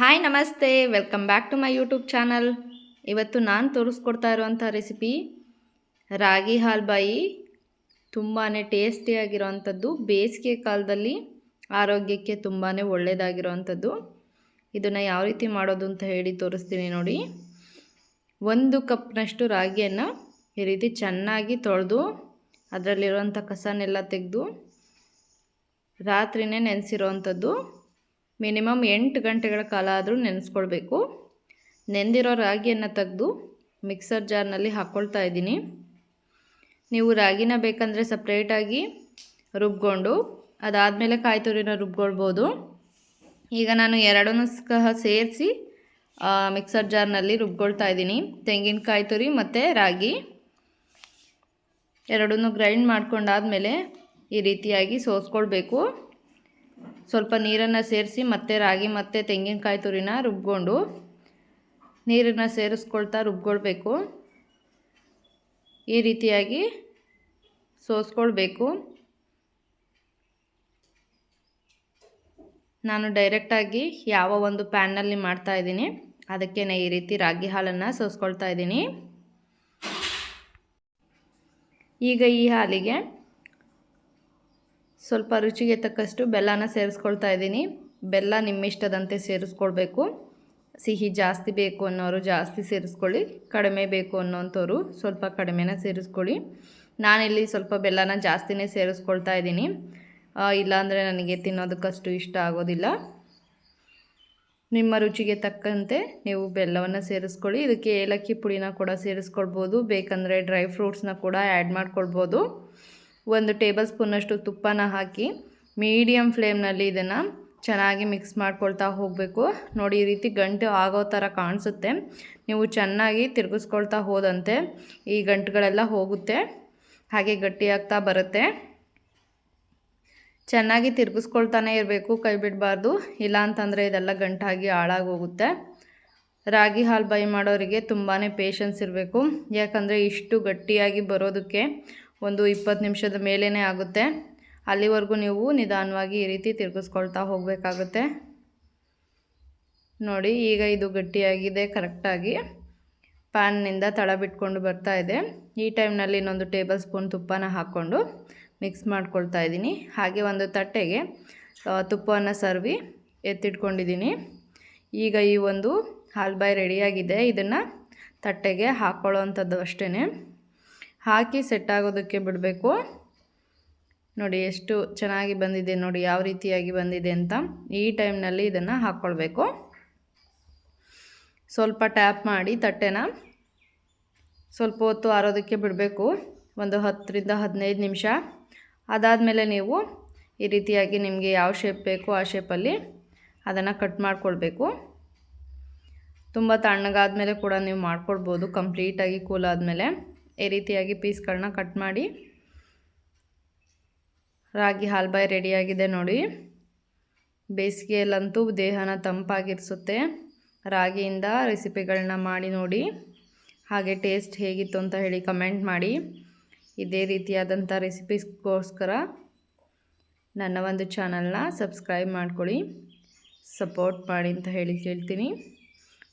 Hi, ನಮಸ್ತೆ. Welcome back to my YouTube channel. ಇವತ್ತು ನಾನು ತೋರಿಸ್ಕೊಡ್ತಾ ಇರುವಂಥ ರೆಸಿಪಿ ರಾಗಿ ಹಾಲ್ಬಾಯಿ ತುಂಬಾ ಟೇಸ್ಟಿಯಾಗಿರೋವಂಥದ್ದು ಬೇಸಿಗೆ ಕಾಲದಲ್ಲಿ ಆರೋಗ್ಯಕ್ಕೆ ತುಂಬಾ ಒಳ್ಳೆಯದಾಗಿರೋವಂಥದ್ದು ಇದನ್ನು ಯಾವ ರೀತಿ ಮಾಡೋದು ಅಂತ ಹೇಳಿ ತೋರಿಸ್ತೀನಿ ನೋಡಿ. ಒಂದು ಕಪ್ನಷ್ಟು ರಾಗಿಯನ್ನು ಈ ರೀತಿ ಚೆನ್ನಾಗಿ ತೊಳೆದು ಅದರಲ್ಲಿರುವಂಥ ಕಸನೆಲ್ಲ ತೆಗೆದು ರಾತ್ರಿನೇ ನೆನೆಸಿರೋವಂಥದ್ದು. ಮಿನಿಮಮ್ ಎಂಟು ಗಂಟೆಗಳ ಕಾಲ ಆದರೂ ನೆನೆಸ್ಕೊಳ್ಬೇಕು. ನೆಂದಿರೋ ರಾಗಿಯನ್ನು ತೆಗೆದು ಮಿಕ್ಸರ್ ಜಾರ್ನಲ್ಲಿ ಹಾಕ್ಕೊಳ್ತಾ ಇದ್ದೀನಿ. ನೀವು ರಾಗಿನ ಬೇಕಂದರೆ ಸಪ್ರೇಟಾಗಿ ರುಬ್ಕೊಂಡು ಅದಾದಮೇಲೆ ಕಾಯಿ ತುರಿನ ರುಬ್ಕೊಳ್ಬೋದು. ಈಗ ನಾನು ಎರಡನ್ನೂ ಸಹ ಸೇರಿಸಿ ಮಿಕ್ಸರ್ ಜಾರ್ನಲ್ಲಿ ರುಬ್ಕೊಳ್ತಾ ಇದ್ದೀನಿ. ತೆಂಗಿನಕಾಯಿ ತುರಿ ಮತ್ತು ರಾಗಿ. ಎರಡನ್ನೂ ಗ್ರೈಂಡ್ ಮಾಡ್ಕೊಂಡಾದಮೇಲೆ ಈ ರೀತಿಯಾಗಿ ಸೋಸ್ಕೊಳ್ಬೇಕು. ಸ್ವಲ್ಪ ನೀರನ್ನು ಸೇರಿಸಿ ಮತ್ತೆ ರಾಗಿ ಮತ್ತು ತೆಂಗಿನಕಾಯಿ ತುರಿನ ರುಬ್ಕೊಂಡು ನೀರನ್ನು ಸೇರಿಸ್ಕೊಳ್ತಾ ರುಬ್ಕೊಳ್ಬೇಕು. ಈ ರೀತಿಯಾಗಿ ಸೋಸ್ಕೊಳ್ಬೇಕು. ನಾನು ಡೈರೆಕ್ಟಾಗಿ ಯಾವ ಒಂದು ಪ್ಯಾನ್ನಲ್ಲಿ ಮಾಡ್ತಾ ಇದ್ದೀನಿ ಅದಕ್ಕೆ ಈ ರೀತಿ ರಾಗಿ ಹಾಲನ್ನು ಸೋಸ್ಕೊಳ್ತಾ ಇದ್ದೀನಿ. ಈಗ ಈ ಹಾಲಿಗೆ ಸ್ವಲ್ಪ ರುಚಿಗೆ ತಕ್ಕಷ್ಟು ಬೆಲ್ಲನ ಸೇರಿಸ್ಕೊಳ್ತಾ ಇದ್ದೀನಿ. ಬೆಲ್ಲ ನಿಮ್ಮಿಷ್ಟದಂತೆ ಸೇರಿಸ್ಕೊಳ್ಬೇಕು. ಸಿಹಿ ಜಾಸ್ತಿ ಬೇಕು ಅನ್ನೋರು ಜಾಸ್ತಿ ಸೇರಿಸ್ಕೊಳ್ಳಿ. ಕಡಿಮೆ ಬೇಕು ಅನ್ನೋಂಥವ್ರು ಸ್ವಲ್ಪ ಕಡಿಮೆನ ಸೇರಿಸ್ಕೊಳ್ಳಿ. ನಾನಿಲ್ಲಿ ಸ್ವಲ್ಪ ಬೆಲ್ಲನ ಜಾಸ್ತಿನೇ ಸೇರಿಸ್ಕೊಳ್ತಾ ಇದ್ದೀನಿ. ಇಲ್ಲಾಂದರೆ ನನಗೆ ತಿನ್ನೋದಕ್ಕಷ್ಟು ಇಷ್ಟ ಆಗೋದಿಲ್ಲ. ನಿಮ್ಮ ರುಚಿಗೆ ತಕ್ಕಂತೆ ನೀವು ಬೆಲ್ಲವನ್ನು ಸೇರಿಸ್ಕೊಳ್ಳಿ. ಇದಕ್ಕೆ ಏಲಕ್ಕಿ ಪುಡಿನ ಕೂಡ ಸೇರಿಸ್ಕೊಳ್ಬೋದು. ಬೇಕಂದರೆ ಡ್ರೈ ಫ್ರೂಟ್ಸ್ನ ಕೂಡ ಆ್ಯಡ್ ಮಾಡ್ಕೊಳ್ಬೋದು. ಒಂದು ಟೇಬಲ್ ಸ್ಪೂನಷ್ಟು ತುಪ್ಪನ ಹಾಕಿ ಮೀಡಿಯಮ್ ಫ್ಲೇಮ್ನಲ್ಲಿ ಇದನ್ನು ಚೆನ್ನಾಗಿ ಮಿಕ್ಸ್ ಮಾಡ್ಕೊಳ್ತಾ ಹೋಗಬೇಕು. ನೋಡಿ, ಈ ರೀತಿ ಗಂಟು ಆಗೋ ಥರ ಕಾಣಿಸುತ್ತೆ. ನೀವು ಚೆನ್ನಾಗಿ ತಿರುಗಿಸ್ಕೊಳ್ತಾ ಹೋದಂತೆ ಈ ಗಂಟುಗಳೆಲ್ಲ ಹೋಗುತ್ತೆ. ಹಾಗೆ ಗಟ್ಟಿಯಾಗ್ತಾ ಬರುತ್ತೆ. ಚೆನ್ನಾಗಿ ತಿರುಗಿಸ್ಕೊಳ್ತಾನೆ ಇರಬೇಕು, ಕೈ ಬಿಡಬಾರ್ದು. ಇಲ್ಲ ಅಂತಂದರೆ ಇದೆಲ್ಲ ಗಂಟಾಗಿ ಹಾಳಾಗೋಗುತ್ತೆ. ರಾಗಿ ಹಾಲು ಬೈ ಮಾಡೋರಿಗೆ ತುಂಬಾ ಪೇಷನ್ಸ್ ಇರಬೇಕು. ಯಾಕಂದರೆ ಇಷ್ಟು ಗಟ್ಟಿಯಾಗಿ ಬರೋದಕ್ಕೆ ಒಂದು ಇಪ್ಪತ್ತು ನಿಮಿಷದ ಮೇಲೇ ಆಗುತ್ತೆ. ಅಲ್ಲಿವರೆಗೂ ನೀವು ನಿಧಾನವಾಗಿ ಈ ರೀತಿ ತಿರುಗಿಸ್ಕೊಳ್ತಾ ಹೋಗಬೇಕಾಗುತ್ತೆ. ನೋಡಿ, ಈಗ ಇದು ಗಟ್ಟಿಯಾಗಿದೆ, ಕರೆಕ್ಟಾಗಿ. ಪ್ಯಾನ್ನಿಂದ ತಳ ಬಿಟ್ಕೊಂಡು ಬರ್ತಾ ಇದೆ. ಈ ಟೈಮ್ನಲ್ಲಿ ಇನ್ನೊಂದು ಟೇಬಲ್ ಸ್ಪೂನ್ ತುಪ್ಪನ ಹಾಕ್ಕೊಂಡು ಮಿಕ್ಸ್ ಮಾಡ್ಕೊಳ್ತಾ ಇದ್ದೀನಿ. ಹಾಗೆ ಒಂದು ತಟ್ಟೆಗೆ ತುಪ್ಪವನ್ನು ಸರ್ವಿ ಎತ್ತಿಟ್ಕೊಂಡಿದ್ದೀನಿ. ಈಗ ಈ ಒಂದು ಹಾಲ್ಬಾಯಿ ರೆಡಿಯಾಗಿದೆ. ಇದನ್ನು ತಟ್ಟೆಗೆ ಹಾಕ್ಕೊಳ್ಳೋ ಅಂಥದ್ದು ಅಷ್ಟೇ ಹಾಕಿ ಸೆಟ್ ಆಗೋದಕ್ಕೆ ಬಿಡಬೇಕು. ನೋಡಿ ಎಷ್ಟು ಚೆನ್ನಾಗಿ ಬಂದಿದೆ, ನೋಡಿ ಯಾವ ರೀತಿಯಾಗಿ ಬಂದಿದೆ ಅಂತ ಈ ಟೈಮ್ನಲ್ಲಿ ಇದನ್ನು ಹಾಕ್ಕೊಳ್ಬೇಕು ಸ್ವಲ್ಪ ಟ್ಯಾಪ್ ಮಾಡಿ ತಟ್ಟೆನ ಸ್ವಲ್ಪ ಹೊತ್ತು ಆರೋದಕ್ಕೆ ಬಿಡಬೇಕು. ಒಂದು ಹತ್ತರಿಂದ ಹದಿನೈದು ನಿಮಿಷ. ಅದಾದಮೇಲೆ ನೀವು ಈ ರೀತಿಯಾಗಿ ನಿಮಗೆ ಯಾವ ಶೇಪ್ ಬೇಕು ಆ ಶೇಪಲ್ಲಿ ಅದನ್ನು ಕಟ್ ಮಾಡಿಕೊಳ್ಬೇಕು. ತುಂಬ ತಣ್ಣಗಾದ ಮೇಲೆ ಕೂಡ ನೀವು ಮಾಡ್ಕೊಳ್ಬೋದು ಕಂಪ್ಲೀಟಾಗಿ ಕೂಲ್ ಆದಮೇಲೆ. ಈ ರೀತಿಯಾಗಿ ಪೀಸ್ಗಳನ್ನ ಕಟ್ ಮಾಡಿ ರಾಗಿ ಹಾಲ್ಬಾಯಿ ರೆಡಿಯಾಗಿದೆ ನೋಡಿ. ಬೇಸಿಗೆಯಲ್ಲಂತೂ ದೇಹನ ತಂಪಾಗಿರಿಸುತ್ತೆ. ರಾಗಿಯಿಂದ ರೆಸಿಪಿಗಳನ್ನ ಮಾಡಿ ನೋಡಿ. ಹಾಗೆ ಟೇಸ್ಟ್ ಹೇಗಿತ್ತು ಅಂತ ಹೇಳಿ ಕಮೆಂಟ್ ಮಾಡಿ. ಇದೇ ರೀತಿಯಾದಂಥ ರೆಸಿಪೀಸ್ಗೋಸ್ಕರ ನನ್ನ ಒಂದು ಚಾನಲ್ನ ಸಬ್ಸ್ಕ್ರೈಬ್ ಮಾಡ್ಕೊಳ್ಳಿ. ಸಪೋರ್ಟ್ ಮಾಡಿ ಅಂತ ಹೇಳಿ ಕೇಳ್ತೀನಿ.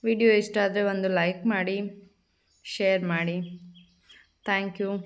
ವಿಡಿಯೋ ಇಷ್ಟ ಆದರೆ ಒಂದು ಲೈಕ್ ಮಾಡಿ, ಶೇರ್ ಮಾಡಿ. Thank you.